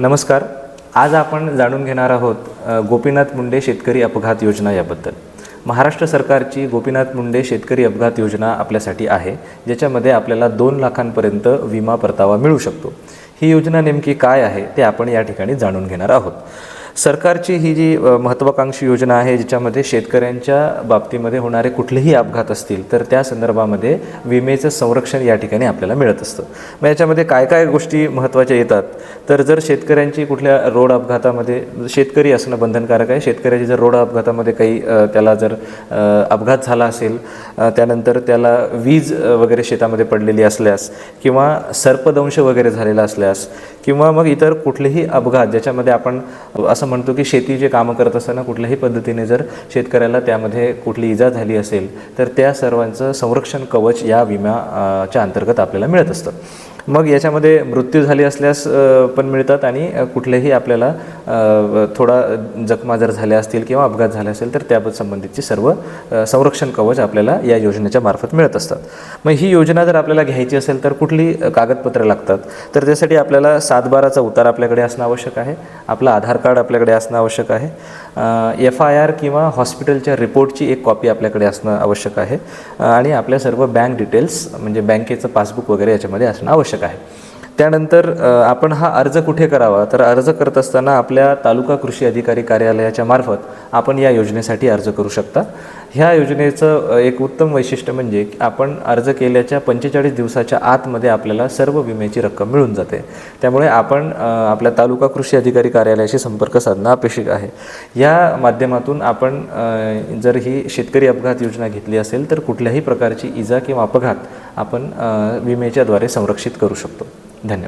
नमस्कार. आज आपण जाणून घेणार आहोत गोपीनाथ मुंडे शेतकरी अपघात योजना याबद्दल. महाराष्ट्र सरकारची गोपीनाथ मुंडे शेतकरी अपघात योजना आपल्यासाठी आहे ज्याच्यामध्ये आपल्याला दोन लाखांपर्यंत विमा परतावा मिळू शकतो. ही योजना नेमकी काय आहे ते आपण या ठिकाणी जाणून घेणार आहोत. सरकारची ही जी महत्त्वाकांक्षी योजना आहे ज्याच्यामध्ये शेतकऱ्यांच्या बाबतीमध्ये होणारे कुठलेही अपघात असतील तर त्या संदर्भामध्ये विमेचं संरक्षण या ठिकाणी आपल्याला मिळत असतं. मग याच्यामध्ये काय काय गोष्टी महत्त्वाच्या येतात? तर जर शेतकऱ्यांची कुठल्या रोड अपघातामध्ये शेतकरी असणं बंधनकारक आहे. शेतकऱ्याची जर रोड अपघातामध्ये काही त्याला जर अपघात झाला असेल त्यानंतर त्याला वीज वगैरे शेतामध्ये पडलेली असल्यास किंवा सर्पदंश वगैरे झालेला असल्यास किंवा मग इतर कुठलेही अपघात ज्याच्यामध्ये आपण असं म्हणतो की शेतीचे कामं करत असताना कुठल्याही पद्धतीने जर शेतकऱ्याला त्यामध्ये कुठली इजा झाली असेल तर त्या सर्वांचं संरक्षण कवच या विमा च्या अंतर्गत आपल्याला मिळत असतं. मग याच्यामध्ये मृत्यू झाली असल्यास पण मिळतात आणि कुठलेही आपल्याला थोडा जखमा जर झाल्या असतील किंवा अपघात झाले असेल तर त्याबद्दल संबंधितची सर्व संरक्षण कवच आपल्याला या योजनेच्या मार्फत मिळत असतात. मग ही योजना जर आपल्याला घ्यायची असेल तर कुठली कागदपत्रं लागतात? तर त्यासाठी आपल्याला सातबाराचा उतार आपल्याकडे असणं आवश्यक आहे. आपलं आधार कार्ड आपल्याकडे असणं आवश्यक आहे. एफ आय आर किंवा हॉस्पिटलच्या रिपोर्टची एक कॉपी आपल्याकडे असणं आवश्यक आहे. आणि आपल्या सर्व बँक डिटेल्स म्हणजे बँकेचं पासबुक वगैरे याच्यामध्ये असणं आवश्यक आहे त्यानंतर आपण हा अर्ज कुठे करावा? तर अर्ज करत असताना आपल्या तालुका कृषी अधिकारी कार्यालयाच्या मार्फत आपण या योजनेसाठी अर्ज करू शकता. ह्या योजनेचं एक उत्तम वैशिष्ट्य म्हणजे की आपण अर्ज केल्याच्या पंचेचाळीस दिवसाच्या आतमध्ये आपल्याला सर्व विम्याची रक्कम मिळून जाते. त्यामुळे आपण आपल्या तालुका कृषी अधिकारी कार्यालयाशी संपर्क साधणं अपेक्षित आहे. या माध्यमातून आपण जर ही शेतकरी अपघात योजना घेतली असेल तर कुठल्याही प्रकारची इजा किंवा अपघात आपण विम्याच्याद्वारे संरक्षित करू शकतो. धन्यवाद